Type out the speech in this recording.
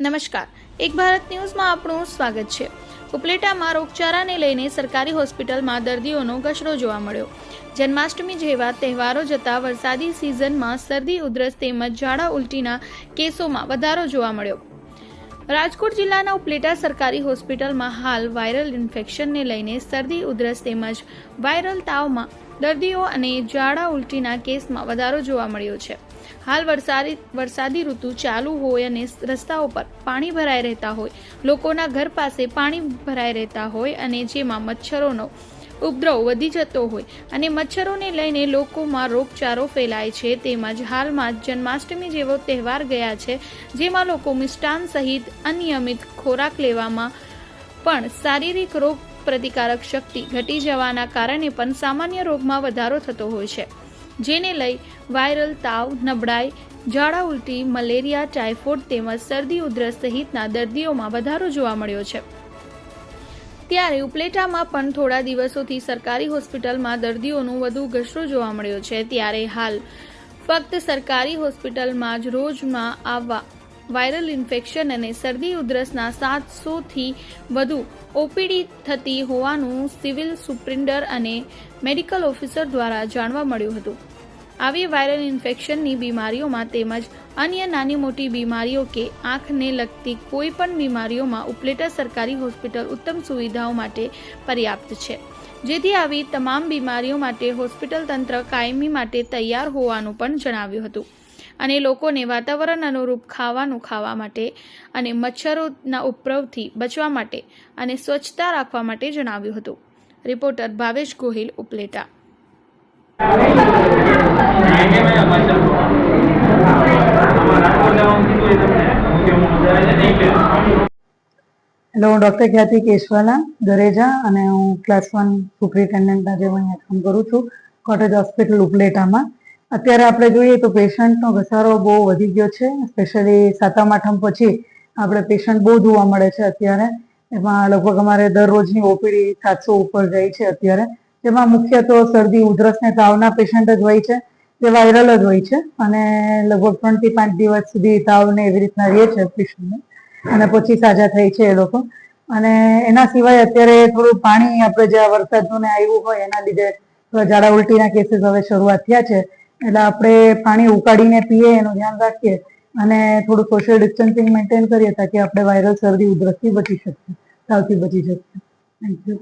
નમસ્કાર. એક ભારત ન્યૂઝમાં આપણું સ્વાગત છે. ઉપલેટામાં રોગચાળાને લઈને સરકારી હોસ્પિટલમાં દર્દીઓનો ઘસરો જોવા મળ્યો. જન્માષ્ટમી જેવા તહેવારો જતા વરસાદી સિઝનમાં શરદી, ઉધરસ તેમજ ઝાડા ઉલટીના કેસોમાં વધારો જોવા મળ્યો. રાજકોટ જિલ્લાના ઉપલેટા સરકારી હોસ્પિટલમાં હાલ વાયરલ ઇન્ફેક્શનને લઈને શરદી, ઉધરસ તેમજ વાયરલ તાવમાં દર્દીઓ અને ઝાડા ઉલટીના કેસમાં વધારો જોવા મળ્યો છે. હાલ વરસાદી વરસાદી ઋતુ ચાલુ હોય અને રસ્તાઓ પર પાણી ભરાઈ રહેતા હોય. લોકોના ઘર પાસે પાણી ભરાઈ રહેતા હોય અને જેમાં મચ્છરોનો ઉપદ્રવ વધી જતો હોય અને મચ્છરોને લઈને લોકોમાં રોગચાળો ફેલાય છે. તેમજ હાલમાં જન્માષ્ટમી જેવો તહેવાર ગયા છે, જેમાં લોકો મિષ્ટાન સહિત અનિયમિત ખોરાક લેવામાં પણ શારીરિક રોગ પ્રતિકારક શક્તિ ઘટી જવાના કારણે પણ સામાન્ય રોગમાં વધારો થતો હોય છે. જેને લઈ વાયરલ તાવ, નબળાઈ, ઝાડા ઉલટી, મલેરિયા, ટાઇફોઇડ તેમજ શરદી ઉધરસ સહિતના દર્દીઓમાં વધારો જોવા મળ્યો છે. ત્યારે ઉપલેટામાં પણ થોડા દિવસોથી સરકારી હોસ્પિટલમાં દર્દીઓનું વધુ ઘસરો જોવા મળ્યો છે. ત્યારે હાલ ફક્ત સરકારી હોસ્પિટલમાં જ રોજમાં આવવા વાયરલ ઇન્ફેક્શન અને શરદી ઉધરસના સાતસોથી વધુ ઓપીડી થતી હોવાનું સિવિલ સુપ્રિન્ડર અને મેડિકલ ઓફિસર દ્વારા જાણવા મળ્યું હતું. આવી વાયરલ ઇન્ફેક્શનની બીમારીઓમાં તેમજ અન્ય નાની મોટી બીમારીઓ કે આંખને લગતી કોઈ પણ બીમારીઓમાં ઉપલેટા સરકારી હોસ્પિટલ ઉત્તમ સુવિધાઓ માટે પર્યાપ્ત છે. જેથી આવી તમામ બીમારીઓ માટે હોસ્પિટલ તંત્ર કાયમી માટે તૈયાર હોવાનું પણ જણાવ્યું હતું. અને લોકોને વાતાવરણ અનુરૂપ ખાવાનું ખાવા માટે અને મચ્છરોના ઉપદ્રવથી બચવા માટે અને સ્વચ્છતા રાખવા માટે જણાવ્યું હતું. રિપોર્ટર ભાવેશ ગોહિલ, ઉપલેટા. હેલો હું ડૉક્ટર ખ્યાતિ કેશવાલા, દરેજા અને હું ક્લાસ વન સુપ્રિન્ટેન્ડન્ટ આજે હું અહીંયા કામ કરું છું. કોટેજ હોસ્પિટલ ઉપલેટામાં. અત્યારે આપણે જોઈએ તો પેશન્ટનો ઘસારો બહુ વધી ગયો છે સ્પેશિયલી સાતમ આઠમ પછી આપણે પેશન્ટ બહુ જોવા મળે છે અત્યારે. એમાં લગભગ અમારે દરરોજની ઓપીડી સાતસો ઉપર જાય છે અત્યારે. જેમાં મુખ્ય તો શરદી, ઉધરસ ને તાવના પેશન્ટ જ હોય છે તે વાયરલ જ હોય છે. અને લગભગ ત્રણથી પાંચ દિવસ સુધી તાવને એવી રીતના રહે છે પેશન્ટને. અને પછી સાજા થાય છે એ લોકો. અને એના સિવાય અત્યારે થોડું પાણી આપણે જે વરસાદનું ને આવ્યું હોય એના લીધે ઝાડા ઉલટીના કેસીસ હવે શરૂઆત થયા છે. એટલે આપણે પાણી ઉકાળીને પીએ, એનું ધ્યાન રાખીએ અને થોડું સોશિયલ ડિસ્ટન્સિંગ મેન્ટેન કરીએ, તાકી આપણે વાયરલ શરદી ઉધરસથી બચી શકીએ તાવથી બચી શકીએ. Thank you